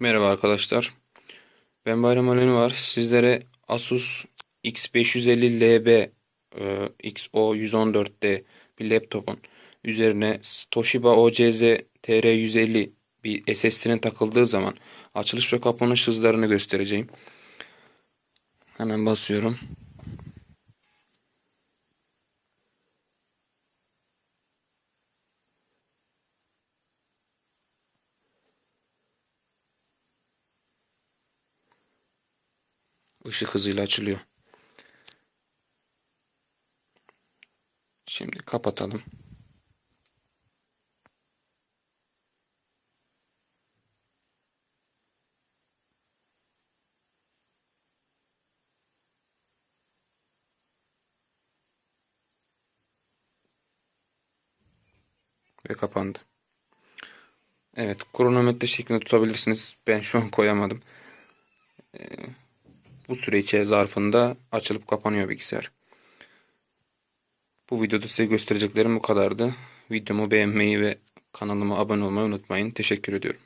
Merhaba arkadaşlar. Ben Bayram Aleni var. Sizlere Asus X550LB e, XO114D bir laptopun üzerine Toshiba OCZ TR150 bir SSD'nin takıldığı zaman açılış ve kapanış hızlarını göstereceğim. Hemen basıyorum. Işık hızıyla açılıyor. Şimdi kapatalım. Ve kapandı. Evet, kronometre şeklinde tutabilirsiniz. Ben şu an koyamadım. Bu süre içi zarfında açılıp kapanıyor bilgisayar. Bu videoda size göstereceklerim bu kadardı. Videomu beğenmeyi ve kanalıma abone olmayı unutmayın. Teşekkür ediyorum.